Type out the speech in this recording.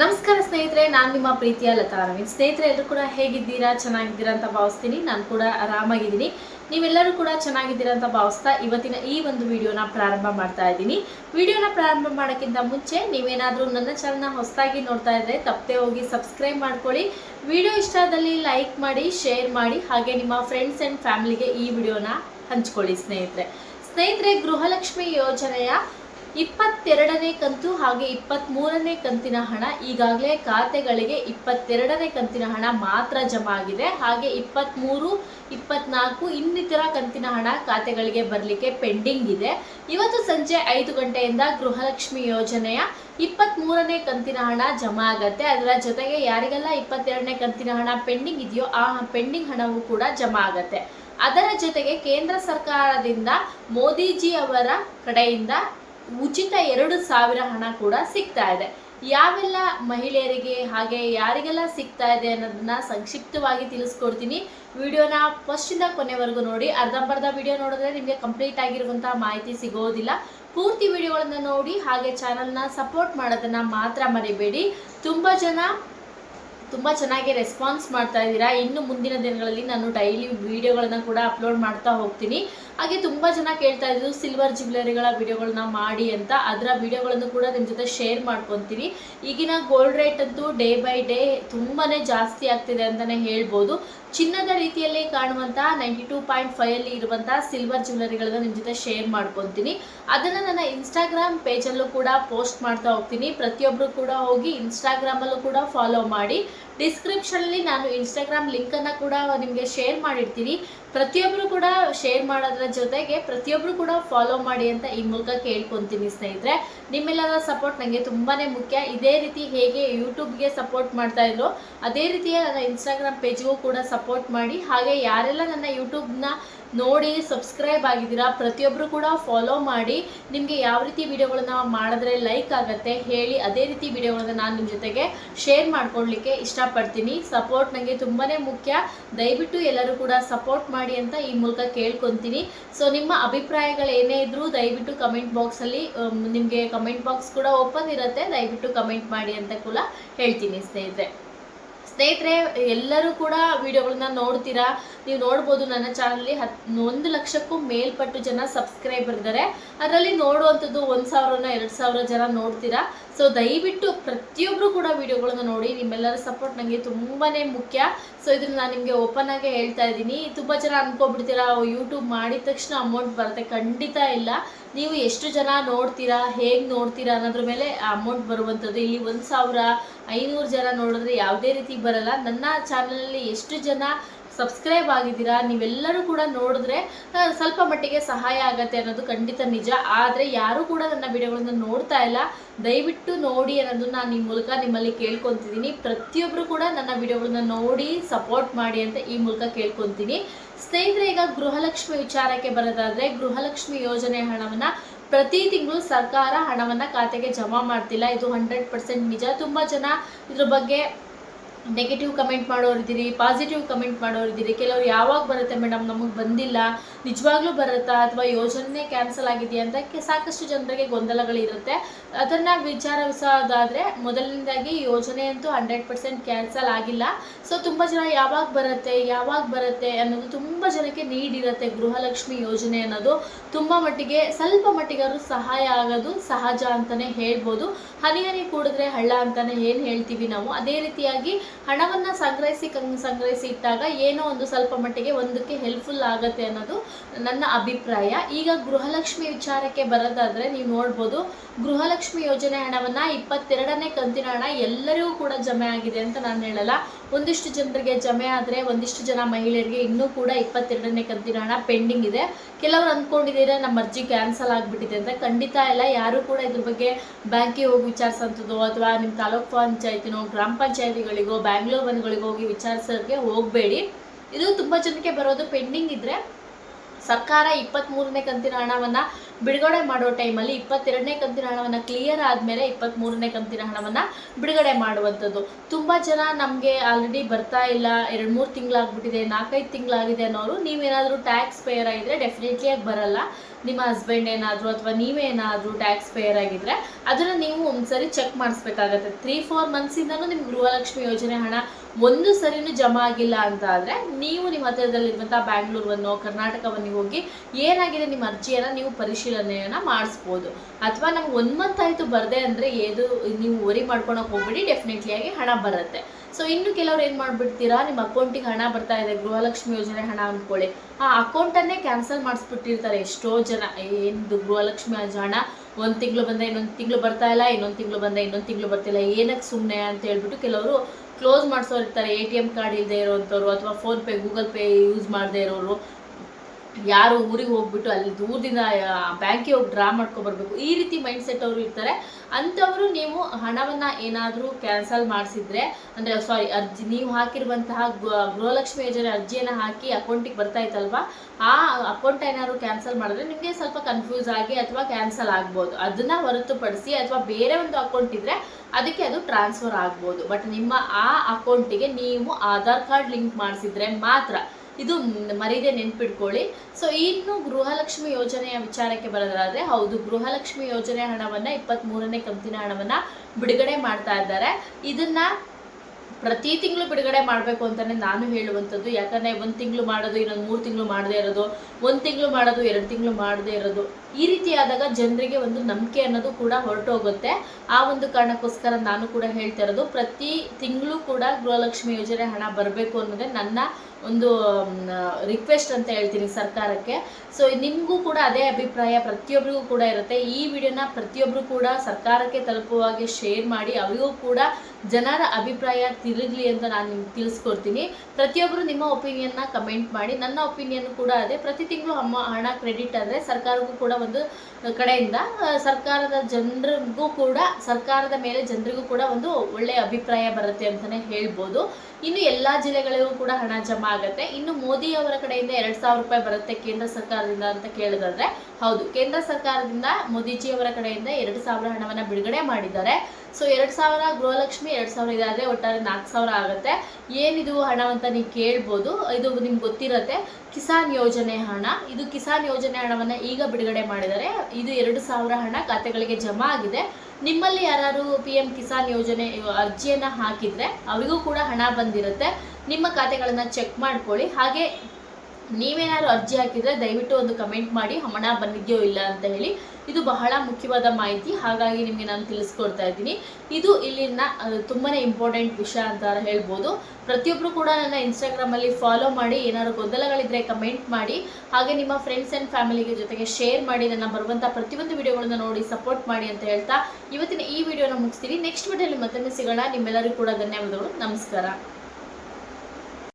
ನಮಸ್ಕಾರ ಸ್ನೇಹಿತರೆ, ನಾನು ನಿಮ್ಮ ಪ್ರೀತಿಯ ಲತಾ ಅರವಿಂದ್ ಸ್ನೇಹಿತರೆ, ಎಲ್ಲರೂ ಕೂಡ ಹೇಗಿದ್ದೀರಾ? ಚೆನ್ನಾಗಿದ್ದೀರಾ ಅಂತ ಭಾವಿಸ್ತೀನಿ. ನಾನು ಕೂಡ ಆರಾಮಾಗಿದ್ದೀನಿ. ನೀವೆಲ್ಲರೂ ಕೂಡ ಚೆನ್ನಾಗಿದ್ದೀರಾ ಅಂತ ಭಾವಿಸ್ತಾ ಇವತ್ತಿನ ಈ ಒಂದು ವಿಡಿಯೋನ ಪ್ರಾರಂಭ ಮಾಡ್ತಾ ಇದ್ದೀನಿ. ವಿಡಿಯೋನ ಪ್ರಾರಂಭ ಮಾಡೋಕ್ಕಿಂತ ಮುಂಚೆ ನೀವೇನಾದರೂ ನನ್ನ ಚಾನಲ್ನ ಹೊಸದಾಗಿ ನೋಡ್ತಾ ಇದ್ದರೆ ತಪ್ಪದೆ ಹೋಗಿ ಸಬ್ಸ್ಕ್ರೈಬ್ ಮಾಡ್ಕೊಳ್ಳಿ. ವಿಡಿಯೋ ಇಷ್ಟ ಆದಲ್ಲಿ ಲೈಕ್ ಮಾಡಿ ಶೇರ್ ಮಾಡಿ, ಹಾಗೆ ನಿಮ್ಮ ಫ್ರೆಂಡ್ಸ್ ಆ್ಯಂಡ್ ಫ್ಯಾಮಿಲಿಗೆ ಈ ವಿಡಿಯೋನ ಹಂಚ್ಕೊಳ್ಳಿ ಸ್ನೇಹಿತರೆ. ಸ್ನೇಹಿತರೆ, ಗೃಹಲಕ್ಷ್ಮಿ ಯೋಜನೆಯ ಇಪ್ಪತ್ತೆರಡನೇ ಕಂತು ಹಾಗೆ ಇಪ್ಪತ್ತ್ಮೂರನೇ ಕಂತಿನ ಹಣ ಈಗಾಗಲೇ ಖಾತೆಗಳಿಗೆ ಇಪ್ಪತ್ತೆರಡನೇ ಕಂತಿನ ಹಣ ಮಾತ್ರ ಜಮಾ ಆಗಿದೆ. ಹಾಗೆ ಇಪ್ಪತ್ತ್ಮೂರು ಇಪ್ಪತ್ನಾಲ್ಕು ಇನ್ನಿತರ ಕಂತಿನ ಹಣ ಖಾತೆಗಳಿಗೆ ಬರಲಿಕ್ಕೆ ಪೆಂಡಿಂಗ್ ಇದೆ. ಇವತ್ತು ಸಂಜೆ ಐದು ಗಂಟೆಯಿಂದ ಗೃಹಲಕ್ಷ್ಮಿ ಯೋಜನೆಯ ಇಪ್ಪತ್ತ್ಮೂರನೇ ಕಂತಿನ ಹಣ ಜಮಾ ಆಗತ್ತೆ. ಅದರ ಜೊತೆಗೆ ಯಾರಿಗೆಲ್ಲ ಇಪ್ಪತ್ತೆರಡನೇ ಕಂತಿನ ಹಣ ಪೆಂಡಿಂಗ್ ಇದೆಯೋ ಆ ಪೆಂಡಿಂಗ್ ಹಣವು ಕೂಡ ಜಮಾ ಆಗತ್ತೆ. ಅದರ ಜೊತೆಗೆ ಕೇಂದ್ರ ಸರ್ಕಾರದಿಂದ ಮೋದಿಜಿ ಅವರ ಕಡೆಯಿಂದ ಉಚಿತ ಎರಡು ಸಾವಿರ ಹಣ ಕೂಡ ಸಿಗ್ತಾ ಇದೆ. ಯಾವೆಲ್ಲ ಮಹಿಳೆಯರಿಗೆ ಹಾಗೆ ಯಾರಿಗೆಲ್ಲ ಸಿಗ್ತಾ ಇದೆ ಅನ್ನೋದನ್ನ ಸಂಕ್ಷಿಪ್ತವಾಗಿ ತಿಳಿಸ್ಕೊಡ್ತೀನಿ. ವಿಡಿಯೋನ ಫಸ್ಟಿಂದ ಕೊನೆವರೆಗೂ ನೋಡಿ. ಅರ್ಧಂಬರ್ಧ ವಿಡಿಯೋ ನೋಡಿದ್ರೆ ನಿಮಗೆ ಕಂಪ್ಲೀಟ್ ಆಗಿರುವಂತಹ ಮಾಹಿತಿ ಸಿಗೋದಿಲ್ಲ. ಪೂರ್ತಿ ವಿಡಿಯೋಗಳನ್ನ ನೋಡಿ ಹಾಗೆ ಚಾನಲ್ನ ಸಪೋರ್ಟ್ ಮಾಡೋದನ್ನ ಮಾತ್ರ ಮರಿಬೇಡಿ. ತುಂಬ ಜನ ತುಂಬ ಚೆನ್ನಾಗಿ ರೆಸ್ಪಾನ್ಸ್ ಮಾಡ್ತಾ ಇದ್ದೀರಾ. ಇನ್ನು ಮುಂದಿನ ದಿನಗಳಲ್ಲಿ ನಾನು ಡೈಲಿ ವಿಡಿಯೋಗಳನ್ನ ಕೂಡ ಅಪ್ಲೋಡ್ ಮಾಡ್ತಾ ಹೋಗ್ತೀನಿ. ಹಾಗೆ ತುಂಬ ಜನ ಕೇಳ್ತಾ ಇದ್ರು ಸಿಲ್ವರ್ ಜ್ಯುವೆಲರಿಗಳ ವಿಡಿಯೋಗಳನ್ನ ಮಾಡಿ ಅಂತ. ಅದರ ವಿಡಿಯೋಗಳನ್ನು ಕೂಡ ನಿಮ್ಮ ಜೊತೆ ಶೇರ್ ಮಾಡ್ಕೊತೀನಿ. ಈಗಿನ ಗೋಲ್ಡ್ ರೇಟ್ ಅಂತೂ ಡೇ ಬೈ ಡೇ ತುಂಬಾ ಜಾಸ್ತಿ ಆಗ್ತಿದೆ ಅಂತಲೇ ಹೇಳ್ಬೋದು. ಚಿನ್ನದ ರೀತಿಯಲ್ಲಿ ಕಾಣುವಂಥ ನೈಂಟಿ ಟೂ ಪಾಯಿಂಟ್ ಫೈವಲ್ಲಿ ಇರುವಂಥ ಸಿಲ್ವರ್ ಜ್ಯುವೆಲರಿಗಳನ್ನ ನಿಮ್ಮ ಜೊತೆ ಶೇರ್ ಮಾಡ್ಕೊತೀನಿ. ಅದನ್ನು ನನ್ನ ಇನ್ಸ್ಟಾಗ್ರಾಮ್ ಪೇಜಲ್ಲೂ ಕೂಡ ಪೋಸ್ಟ್ ಮಾಡ್ತಾ ಹೋಗ್ತೀನಿ. ಪ್ರತಿಯೊಬ್ಬರು ಕೂಡ ಹೋಗಿ ಇನ್ಸ್ಟಾಗ್ರಾಮಲ್ಲೂ ಕೂಡ ಫಾಲೋ ಮಾಡಿ. ಡಿಸ್ಕ್ರಿಪ್ಷನಲ್ಲಿ ನಾನು ಇನ್ಸ್ಟಾಗ್ರಾಮ್ ಲಿಂಕನ್ನು ಕೂಡ ನಿಮಗೆ ಶೇರ್ ಮಾಡಿರ್ತೀನಿ. ಪ್ರತಿಯೊಬ್ಬರು ಕೂಡ ಶೇರ್ ಮಾಡೋದ್ರ ಜೊತೆಗೆ ಪ್ರತಿಯೊಬ್ಬರು ಕೂಡ ಫಾಲೋ ಮಾಡಿ ಅಂತ ಈ ಮೂಲಕ ಕೇಳ್ಕೊತೀನಿ ಸ್ನೇಹಿತರೆ. ನಿಮ್ಮೆಲ್ಲರ ಸಪೋರ್ಟ್ ನನಗೆ ತುಂಬಾ ಮುಖ್ಯ. ಇದೇ ರೀತಿ ಹೇಗೆ ಯೂಟ್ಯೂಬ್ಗೆ ಸಪೋರ್ಟ್ ಮಾಡ್ತಾ ಇದ್ರು, ಅದೇ ರೀತಿಯ ನನ್ನ ಇನ್ಸ್ಟಾಗ್ರಾಮ್ ಪೇಜ್ಗೂ ಕೂಡ ಸಪೋರ್ಟ್ ಮಾಡಿ. ಹಾಗೆ ಯಾರೆಲ್ಲ ನನ್ನ ಯೂಟ್ಯೂಬ್ನ ನೋಡಿ ಸಬ್ಸ್ಕ್ರೈಬ್ ಆಗಿದ್ದೀರಾ ಪ್ರತಿಯೊಬ್ಬರು ಕೂಡ ಫಾಲೋ ಮಾಡಿ. ನಿಮಗೆ ಯಾವ ರೀತಿ ವಿಡಿಯೋಗಳನ್ನ ಮಾಡಿದ್ರೆ ಲೈಕ್ ಆಗುತ್ತೆ ಹೇಳಿ ಅದೇ ರೀತಿ ವಿಡಿಯೋಗಳನ್ನ ನಾನು ನಿಮ್ಮ ಜೊತೆಗೆ ಶೇರ್ ಮಾಡ್ಕೊಳ್ಲಿಕ್ಕೆ ಇಷ್ಟಪಡ್ತೀನಿ. ಸಪೋರ್ಟ್ ನನಗೆ ತುಂಬಾ ಮುಖ್ಯ. ದಯವಿಟ್ಟು ಎಲ್ಲರೂ ಕೂಡ ಸಪೋರ್ಟ್ ಮಾಡಿ ಅಂತ ಈ ಮೂಲಕ ಕೇಳ್ಕೊತೀನಿ. ಸೊ ನಿಮ್ಮ ಅಭಿಪ್ರಾಯಗಳು ಏನೇ ಇದ್ರೂ ದಯವಿಟ್ಟು ಕಮೆಂಟ್ ಬಾಕ್ಸಲ್ಲಿ ನಿಮಗೆ ಕಮೆಂಟ್ ಬಾಕ್ಸ್ ಕೂಡ ಓಪನ್ ಇರುತ್ತೆ. ದಯವಿಟ್ಟು ಕಮೆಂಟ್ ಮಾಡಿ ಅಂತ ಕೂಡ ಹೇಳ್ತೀನಿ ಸ್ನೇಹಿತರೆ. ಸ್ನೇಹಿತರೆ, ಎಲ್ಲರೂ ಕೂಡ ವಿಡಿಯೋಗಳನ್ನ ನೋಡ್ತೀರಾ? ನೀವು ನೋಡ್ಬೋದು ನನ್ನ ಚಾನಲ್ಲಿ ಹತ್, ಒಂದು ಲಕ್ಷಕ್ಕೂ ಮೇಲ್ಪಟ್ಟು ಜನ ಸಬ್ಸ್ಕ್ರೈಬರ್ ಇದ್ದಾರೆ. ಅದರಲ್ಲಿ ನೋಡುವಂಥದ್ದು ಒಂದು ಸಾವಿರನ ಎರಡು ಸಾವಿರ ಜನ ನೋಡ್ತೀರಾ? ಸೊ ದಯವಿಟ್ಟು ಪ್ರತಿಯೊಬ್ಬರು ಕೂಡ ವಿಡಿಯೋಗಳನ್ನು ನೋಡಿ, ನಿಮ್ಮೆಲ್ಲರ ಸಪೋರ್ಟ್ ನನಗೆ ತುಂಬಾ ಮುಖ್ಯ. ಸೊ ಇದನ್ನು ನಾನು ನಿಮಗೆ ಓಪನ್ ಆಗಿ ಹೇಳ್ತಾ ಇದ್ದೀನಿ. ತುಂಬ ಜನ ಅನ್ಕೊಬಿಡ್ತೀರಾ ಯೂಟ್ಯೂಬ್ ಮಾಡಿದ ತಕ್ಷಣ ಅಮೌಂಟ್ ಬರುತ್ತೆ. ಖಂಡಿತ ಇಲ್ಲ. ನೀವು ಎಷ್ಟು ಜನ ನೋಡ್ತೀರಾ, ಹೇಗೆ ನೋಡ್ತೀರಾ ಅನ್ನೋದ್ರ ಮೇಲೆ ಅಮೌಂಟ್ ಬರುವಂಥದ್ದು. ಇಲ್ಲಿ ಒಂದು ಸಾವಿರ ಐನೂರು ಜನ ನೋಡಿದ್ರೆ ಯಾವುದೇ ರೀತಿ ಬರಲ್ಲ. ನನ್ನ ಚಾನಲಲ್ಲಿ ಎಷ್ಟು ಜನ ಸಬ್ಸ್ಕ್ರೈಬ್ ಆಗಿದ್ದೀರಾ? ನೀವೆಲ್ಲರೂ ಕೂಡ ನೋಡಿದ್ರೆ ಸ್ವಲ್ಪ ಮಟ್ಟಿಗೆ ಸಹಾಯ ಆಗತ್ತೆ ಅನ್ನೋದು ಖಂಡಿತ ನಿಜ. ಆದರೆ ಯಾರೂ ಕೂಡ ನನ್ನ ವಿಡಿಯೋಗಳನ್ನು ನೋಡ್ತಾ ಇಲ್ಲ. ದಯವಿಟ್ಟು ನೋಡಿ ಅನ್ನೋದು ನಾನು ಈ ಮೂಲಕ ನಿಮ್ಮಲ್ಲಿ ಕೇಳ್ಕೊತಿದ್ದೀನಿ. ಪ್ರತಿಯೊಬ್ಬರು ಕೂಡ ನನ್ನ ವಿಡಿಯೋಗಳನ್ನ ನೋಡಿ ಸಪೋರ್ಟ್ ಮಾಡಿ ಅಂತ ಈ ಮೂಲಕ ಕೇಳ್ಕೊತೀನಿ. ಸ್ನೇಹಿತರೆ, ಈಗ ಗೃಹಲಕ್ಷ್ಮಿ ವಿಚಾರಕ್ಕೆ ಬರೋದಾದರೆ, ಗೃಹಲಕ್ಷ್ಮಿ ಯೋಜನೆ ಹಣವನ್ನ ಪ್ರತಿ ತಿಂಗಳು ಸರ್ಕಾರ ಹಣವನ್ನ ಖಾತೆಗೆ ಜಮಾ ಮಾಡ್ತಿಲ್ಲ. ಇದು ಹಂಡ್ರೆಡ್ ಪರ್ಸೆಂಟ್ ನಿಜ. ತುಂಬಾ ಜನ ಇದ್ರ ಬಗ್ಗೆ ನೆಗೆಟಿವ್ ಕಮೆಂಟ್ ಮಾಡೋರಿದ್ದೀರಿ ಪಾಸಿಟಿವ್ ಕಮೆಂಟ್ ಮಾಡೋರಿದ್ದೀರಿ, ಕೆಲವರು ಯಾವಾಗ ಬರುತ್ತೆ ಮೇಡಮ್ ನಮಗೆ ಬಂದಿಲ್ಲ, ನಿಜವಾಗ್ಲೂ ಬರುತ್ತಾ ಅಥವಾ ಯೋಜನೆ ಕ್ಯಾನ್ಸಲ್ ಆಗಿದೆಯಾ ಅಂತ ಸಾಕಷ್ಟು ಜನರಿಗೆ ಗೊಂದಲಗಳಿರುತ್ತೆ ಅದನ್ನು ವಿಚಾರಿಸೋದಾದರೆ ಮೊದಲನೇದಾಗಿ ಯೋಜನೆ ಅಂತೂ ಹಂಡ್ರೆಡ್ ಪರ್ಸೆಂಟ್ ಕ್ಯಾನ್ಸಲ್ ಆಗಿಲ್ಲ. ಸೊ ತುಂಬ ಜನ ಯಾವಾಗ ಬರುತ್ತೆ ಯಾವಾಗ ಬರುತ್ತೆ ಅನ್ನೋದು ತುಂಬ ಜನಕ್ಕೆ ನೀಡ್ ಇರುತ್ತೆ ಗೃಹಲಕ್ಷ್ಮಿ ಯೋಜನೆ ಅನ್ನೋದು. ತುಂಬ ಮಟ್ಟಿಗೆ, ಸ್ವಲ್ಪ ಮಟ್ಟಿಗಾರು ಸಹಾಯ ಆಗೋದು ಸಹಜ ಅಂತಲೇ ಹೇಳ್ಬೋದು. ಹನಿ ಹನಿ ಕೂಡಿದ್ರೆ ಹಳ್ಳ ಅಂತಲೇ ಏನು ಹೇಳ್ತೀವಿ ನಾವು? ಅದೇ ರೀತಿಯಾಗಿ ಹಣವನ್ನು ಸಂಗ್ರಹಿಸಿ ಸಂಗ್ರಹಿಸಿ ಇಟ್ಟಾಗ ಏನೋ ಒಂದು ಸ್ವಲ್ಪ ಮಟ್ಟಿಗೆ ಒಂದಕ್ಕೆ ಹೆಲ್ಪ್ಫುಲ್ ಆಗುತ್ತೆ ಅನ್ನೋದು ನನ್ನ ಅಭಿಪ್ರಾಯ. ಈಗ ಗೃಹಲಕ್ಷ್ಮಿ ವಿಚಾರಕ್ಕೆ ಬರೋದಾದ್ರೆ ನೀವು ನೋಡ್ಬೋದು, ಗೃಹಲಕ್ಷ್ಮಿ ಯೋಜನೆ ಹಣವನ್ನ ಇಪ್ಪತ್ತೆರಡನೇ ಕಂತಿನ ಹಣ ಎಲ್ಲರಿಗೂ ಕೂಡ ಜಮೆ ಆಗಿದೆ ಅಂತ ನಾನು ಹೇಳಲ್ಲ. ಒಂದಿಷ್ಟು ಜನರಿಗೆ ಜಮೆ ಆದರೆ ಒಂದಿಷ್ಟು ಜನ ಮಹಿಳೆಯರಿಗೆ ಇನ್ನೂ ಕೂಡ ಇಪ್ಪತ್ತೆರಡನೇ ಕಂತಿನ ಹಣ ಪೆಂಡಿಂಗ್ ಇದೆ. ಕೆಲವರು ಅಂದ್ಕೊಂಡಿದ್ದೀರಾ ನಮ್ಮ ಅರ್ಜಿ ಕ್ಯಾನ್ಸಲ್ ಆಗಿಬಿಟ್ಟಿದೆ ಅಂತ. ಖಂಡಿತ ಇಲ್ಲ, ಯಾರು ಕೂಡ ಇದ್ರ ಬಗ್ಗೆ ಬ್ಯಾಂಕಿಗೆ ಹೋಗಿ ವಿಚಾರಿಸೋಂಥದ್ದು ಅಥವಾ ನಿಮ್ಮ ತಾಲೂಕ್ ಪಂಚಾಯತಿನೋ, ಗ್ರಾಮ ಪಂಚಾಯತಿಗಳಿಗೋ, ಬ್ಯಾಂಗ್ಳೂರ್ ಬಂದ್ಗಳಿಗೋ ಹೋಗಿ ವಿಚಾರಿಸೋಕ್ಕೆ ಹೋಗಬೇಡಿ. ಇದು ತುಂಬ ಜನಕ್ಕೆ ಬರೋದು ಪೆಂಡಿಂಗ್ ಇದ್ದರೆ ಸರ್ಕಾರ ಇಪ್ಪತ್ತ್ಮೂರನೇ ಕಂತಿನ ಹಣವನ್ನು ಬಿಡುಗಡೆ ಮಾಡೋ ಟೈಮಲ್ಲಿ ಇಪ್ಪತ್ತೆರಡನೇ ಕಂತಿನ ಹಣವನ್ನು ಕ್ಲಿಯರ್ ಆದಮೇಲೆ ಇಪ್ಪತ್ತ್ಮೂರನೇ ಕಂತಿನ ಹಣವನ್ನು ಬಿಡುಗಡೆ ಮಾಡುವಂಥದ್ದು. ತುಂಬ ಜನ ನಮಗೆ ಆಲ್ರೆಡಿ ಬರ್ತಾ ಇಲ್ಲ, ಎರಡು ಮೂರು ತಿಂಗಳಾಗ್ಬಿಟ್ಟಿದೆ, ನಾಲ್ಕೈದು ತಿಂಗಳಾಗಿದೆ ಅನ್ನೋರು, ನೀವೇನಾದರೂ ಟ್ಯಾಕ್ಸ್ ಪೇಯರ್ ಡೆಫಿನೆಟ್ಲಿ ಆಗಿ ಬರಲ್ಲ. ನಿಮ್ಮ ಹಸ್ಬೆಂಡ್ ಏನಾದರೂ ಅಥವಾ ನೀವೇ ಏನಾದರೂ ಟ್ಯಾಕ್ಸ್ ಪೇಯರ್ ಆಗಿದ್ದರೆ ಅದನ್ನು ನೀವು ಒಂದ್ಸರಿ ಚೆಕ್ ಮಾಡಿಸ್ಬೇಕಾಗತ್ತೆ. ತ್ರೀ ಫೋರ್ ಮಂತ್ಸಿಂದನೂ ನಿಮ್ಮ ಗೃಹಲಕ್ಷ್ಮಿ ಯೋಜನೆ ಹಣ ಒಂದು ಸರಿನೂ ಜಮಾ ಆಗಿಲ್ಲ ಅಂತ ಆದರೆ ನೀವು ನಿಮ್ಮ ಹತ್ತಿರದಲ್ಲಿರುವಂಥ ಬ್ಯಾಂಗ್ಳೂರನ್ನು ಕರ್ನಾಟಕವನ್ನು ಹೋಗಿ ಏನಾಗಿದೆ ನಿಮ್ಮ ಅರ್ಜಿಯನ್ನು ನೀವು ಪರಿಶೀಲನೆಯನ್ನು ಮಾಡಿಸ್ಬೋದು. ಅಥವಾ ನಮ್ಗೆ ಒನ್ ಮಂತ್ ಆಯಿತು ಬರದೆ ಅಂದರೆ ಏದು ನೀವು ವರಿ ಮಾಡ್ಕೊಳಕ್ಕೆ ಹೋಗ್ಬಿಡಿ ಡೆಫಿನೆಟ್ಲಿ ಆಗಿ ಹಣ ಬರುತ್ತೆ. ಸೊ ಇನ್ನು ಕೆಲವರು ಏನು ಮಾಡ್ಬಿಡ್ತೀರಾ? ನಿಮ್ಮ ಅಕೌಂಟಿಗೆ ಹಣ ಬರ್ತಾ ಇದೆ, ಗೃಹಲಕ್ಷ್ಮಿ ಯೋಜನೆ ಹಣ ಅಂದ್ಕೊಳ್ಳಿ ಆ ಅಕೌಂಟನ್ನೇ ಕ್ಯಾನ್ಸಲ್ ಮಾಡಿಸ್ಬಿಟ್ಟಿರ್ತಾರೆ ಎಷ್ಟೋ ಜನ. ಏನು ಗೃಹಲಕ್ಷ್ಮಿ ಹಣ? ಒಂದು ತಿಂಗಳು ಬಂದ ಇನ್ನೊಂದು ತಿಂಗಳು ಬರ್ತಾ ಇಲ್ಲ, ಇನ್ನೊಂದು ತಿಂಗಳು ಬಂದ ಇನ್ನೊಂದು ತಿಂಗಳು ಬರ್ತಿಲ್ಲ ಏನಕ್ಕೆ ಸುಮ್ಮನೆ ಅಂತ ಹೇಳ್ಬಿಟ್ಟು ಕೆಲವರು ಕ್ಲೋಸ್ ಮಾಡಿಸೋರು ಇರ್ತಾರೆ ಎ ಟಿ ಎಂ ಕಾರ್ಡ್ ಇಲ್ಲದೆ ಇರೋವಂಥವ್ರು ಅಥವಾ ಫೋನ್ಪೇ ಗೂಗಲ್ ಪೇ ಯೂಸ್ ಮಾಡದೇ ಇರೋರು. ಯಾರು ಊರಿಗೆ ಹೋಗ್ಬಿಟ್ಟು ಅಲ್ಲಿ ದೂರದಿಂದ ಬ್ಯಾಂಕಿಗೆ ಹೋಗಿ ಡ್ರಾ ಮಾಡ್ಕೊಬರ್ಬೇಕು. ಈ ರೀತಿ ಮೈಂಡ್ ಸೆಟ್ ಅವರು ಇರ್ತಾರೆ. ಅಂಥವರು ನೀವು ಹಣವನ್ನು ಏನಾದರೂ ಕ್ಯಾನ್ಸಲ್ ಮಾಡಿಸಿದ್ರೆ, ಅಂದರೆ ಸಾರಿ ಅರ್ಜಿ, ನೀವು ಹಾಕಿರುವಂತಹ ಗೃಹಲಕ್ಷ್ಮಿ ಯೋಜನೆ ಅರ್ಜಿಯನ್ನು ಹಾಕಿ ಅಕೌಂಟಿಗೆ ಬರ್ತಾ ಇತ್ತಲ್ವಾ? ಆ ಅಕೌಂಟ್ ಏನಾದ್ರು ಕ್ಯಾನ್ಸಲ್ ಮಾಡಿದ್ರೆ ನಿಮಗೆ ಸ್ವಲ್ಪ ಕನ್ಫ್ಯೂಸ್ ಆಗಿ ಅಥವಾ ಕ್ಯಾನ್ಸಲ್ ಆಗ್ಬೋದು. ಅದನ್ನ ಹೊರತುಪಡಿಸಿ ಅಥವಾ ಬೇರೆ ಒಂದು ಅಕೌಂಟ್ ಇದ್ರೆ ಅದಕ್ಕೆ ಅದು ಟ್ರಾನ್ಸ್ಫರ್ ಆಗ್ಬೋದು. ಬಟ್ ನಿಮ್ಮ ಆ ಅಕೌಂಟಿಗೆ ನೀವು ಆಧಾರ್ ಕಾರ್ಡ್ ಲಿಂಕ್ ಮಾಡಿಸಿದ್ರೆ ಮಾತ್ರ ಇದು ಮರೀದೆ ನೆನ್ಪಿಟ್ಕೊಳ್ಳಿ. ಸೊ ಇನ್ನು ಗೃಹಲಕ್ಷ್ಮಿ ಯೋಜನೆಯ ವಿಚಾರಕ್ಕೆ ಬರೋದಾದ್ರೆ, ಹೌದು, ಗೃಹಲಕ್ಷ್ಮಿ ಯೋಜನೆ ಹಣವನ್ನ ಇಪ್ಪತ್ತ್ ಮೂರನೇ ಕಂತಿನ ಹಣವನ್ನ ಬಿಡುಗಡೆ ಮಾಡ್ತಾ ಇದ್ದಾರೆ. ಇದನ್ನ ಪ್ರತಿ ತಿಂಗಳು ಬಿಡುಗಡೆ ಮಾಡಬೇಕು ಅಂತಲೇ ನಾನು ಹೇಳುವಂಥದ್ದು. ಯಾಕಂದ್ರೆ ಒಂದು ತಿಂಗಳು ಮಾಡೋದು ಇನ್ನೊಂದು ಮೂರು ತಿಂಗಳು ಮಾಡದೇ ಇರೋದು, ಒಂದು ತಿಂಗಳು ಮಾಡೋದು, ಎರಡು ತಿಂಗಳು ಮಾಡದೇ ಇರೋದು. ಈ ರೀತಿ ಆದಾಗ ಜನರಿಗೆ ಒಂದು ನಂಬಿಕೆ ಅನ್ನೋದು ಕೂಡ ಹೊರಟೋಗುತ್ತೆ. ಆ ಒಂದು ಕಾರಣಕ್ಕೋಸ್ಕರ ನಾನು ಕೂಡ ಹೇಳ್ತಾ ಇರೋದು, ಪ್ರತಿ ತಿಂಗಳು ಕೂಡ ಗೃಹಲಕ್ಷ್ಮಿ ಯೋಜನೆ ಹಣ ಬರಬೇಕು ಅನ್ನೋದೇ ನನ್ನ ಒಂದು ರಿಕ್ವೆಸ್ಟ್ ಅಂತ ಹೇಳ್ತೀನಿ ಸರ್ಕಾರಕ್ಕೆ. ಸೊ ನಿಮಗೂ ಕೂಡ ಅದೇ ಅಭಿಪ್ರಾಯ ಪ್ರತಿಯೊಬ್ಬರಿಗೂ ಕೂಡ ಇರುತ್ತೆ. ಈ ವಿಡಿಯೋನ ಪ್ರತಿಯೊಬ್ಬರು ಕೂಡ ಸರ್ಕಾರಕ್ಕೆ ತಲುಪುವ ಹಾಗೆ ಶೇರ್ ಮಾಡಿ, ಅವರಿಗೂ ಕೂಡ ಜನರ ಅಭಿಪ್ರಾಯ ತಿರುಗಲಿ ಅಂತ ನಾನು ನಿಮ್ಗೆ ತಿಳಿಸ್ಕೊಡ್ತೀನಿ. ಪ್ರತಿಯೊಬ್ಬರು ನಿಮ್ಮ ಒಪಿನಿಯನ್ನ ಕಮೆಂಟ್ ಮಾಡಿ, ನನ್ನ ಒಪಿನಿಯನ್ ಕೂಡ ಅದೇ. ಪ್ರತಿ ತಿಂಗಳು ಹಣ ಕ್ರೆಡಿಟ್ ಆದರೆ ಸರ್ಕಾರಕ್ಕೂ ಕೂಡ ಒಂದು ಕಡೆಯಿಂದ ಸರ್ಕಾರದ ಜನರಿಗೂ ಕೂಡ, ಸರ್ಕಾರದ ಮೇಲೆ ಜನರಿಗೂ ಕೂಡ ಒಂದು ಒಳ್ಳೆಯ ಅಭಿಪ್ರಾಯ ಬರುತ್ತೆ ಅಂತಲೇ ಹೇಳ್ಬೋದು. ಇನ್ನು ಎಲ್ಲ ಜಿಲ್ಲೆಗಳಿಗೂ ಕೂಡ ಹಣ ಜಮಾ ಆಗುತ್ತೆ. ಇನ್ನು ಮೋದಿ ಅವರ ಕಡೆಯಿಂದ ಎರಡು ಸಾವಿರ ರೂಪಾಯಿ ಬರುತ್ತೆ ಕೇಂದ್ರ ಸರ್ಕಾರದಿಂದ ಅಂತ ಕೇಳಿದ್ರೆ ಹೌದು. ಕೇಂದ್ರ ಸರ್ಕಾರದಿಂದ ಮೋದಿಜಿ ಅವರ ಕಡೆಯಿಂದ ಎರಡು ಸಾವಿರ ಹಣವನ್ನು ಬಿಡುಗಡೆ ಮಾಡಿದ್ದಾರೆ. ಸೊ ಎರಡು ಸಾವಿರ, ಗೃಹಲಕ್ಷ್ಮಿ ಎರಡು ಸಾವಿರ ಇದಾದರೆ ಒಟ್ಟಾರೆ ನಾಲ್ಕು ಸಾವಿರ ಆಗುತ್ತೆ. ಏನಿದು ಹಣ ಅಂತ ನೀವು ಕೇಳ್ಬೋದು. ಇದು ನಿಮ್ಗೆ ಗೊತ್ತಿರತ್ತೆ. ಕಿಸಾನ್ ಯೋಜನೆ ಹಣ. ಇದು ಕಿಸಾನ್ ಯೋಜನೆ ಹಣವನ್ನು ಈಗ ಬಿಡುಗಡೆ ಮಾಡಿದ್ದಾರೆ. ಇದು ಎರಡು ಸಾವಿರ ಹಣ ಖಾತೆಗಳಿಗೆ ಜಮಾ ಆಗಿದೆ. ನಿಮ್ಮಲ್ಲಿ ಯಾರು ಪಿ ಎಂ ಕಿಸಾನ್ ಯೋಜನೆ ಅರ್ಜಿಯನ್ನು ಹಾಕಿದ್ರೆ, ಅವರಿಗೂ ಕೂಡ ಹಣ ಬಂದಿರುತ್ತೆ. ನಿಮ್ಮ ಖಾತೆಗಳನ್ನು ಚೆಕ್ ಮಾಡ್ಕೊಳ್ಳಿ. ಹಾಗೆ ನೀವೇನಾದ್ರು ಅರ್ಜಿ ಹಾಕಿದ್ರೆ ದಯವಿಟ್ಟು ಒಂದು ಕಮೆಂಟ್ ಮಾಡಿ ಹಣ ಬಂದಿದೆಯೋ ಇಲ್ಲ? ಅಂತ ಹೇಳಿ. ಇದು ಬಹಳ ಮುಖ್ಯವಾದ ಮಾಹಿತಿ. ಹಾಗಾಗಿ ನಿಮಗೆ ನಾನು ತಿಳಿಸ್ಕೊಡ್ತಾ ಇದ್ದೀನಿ. ಇದು ಇಲ್ಲಿನ ತುಂಬಾ ತುಂಬಾನೇ ಇಂಪಾರ್ಟೆಂಟ್ ವಿಷಯ ಅಂತ ಹೇಳ್ಬೋದು. ಪ್ರತಿಯೊಬ್ಬರು ಕೂಡ ನನ್ನ ಇನ್ಸ್ಟಾಗ್ರಾಮಲ್ಲಿ ಫಾಲೋ ಮಾಡಿ, ಏನಾದ್ರು ಗೊಂದಲಗಳಿದ್ರೆ ಕಮೆಂಟ್ ಮಾಡಿ, ಹಾಗೆ ನಿಮ್ಮ ಫ್ರೆಂಡ್ಸ್ ಆ್ಯಂಡ್ ಫ್ಯಾಮಿಲಿಗೆ ಜೊತೆಗೆ ಶೇರ್ ಮಾಡಿ, ನನ್ನ ಬರುವಂಥ ಪ್ರತಿಯೊಂದು ವಿಡಿಯೋಗಳನ್ನ ನೋಡಿ ಸಪೋರ್ಟ್ ಮಾಡಿ ಅಂತ ಹೇಳ್ತಾ ಇವತ್ತಿನ ಈ ವಿಡಿಯೋನ ಮುಗಿಸ್ತೀನಿ. ನೆಕ್ಸ್ಟ್ ವಿಡಿಯೋಲಿ ಮತ್ತೊಮ್ಮೆ ಸಿಗೋಣ. ನಿಮ್ಮೆಲ್ಲರಿಗೂ ಕೂಡ ಧನ್ಯವಾದಗಳು. ನಮಸ್ಕಾರ.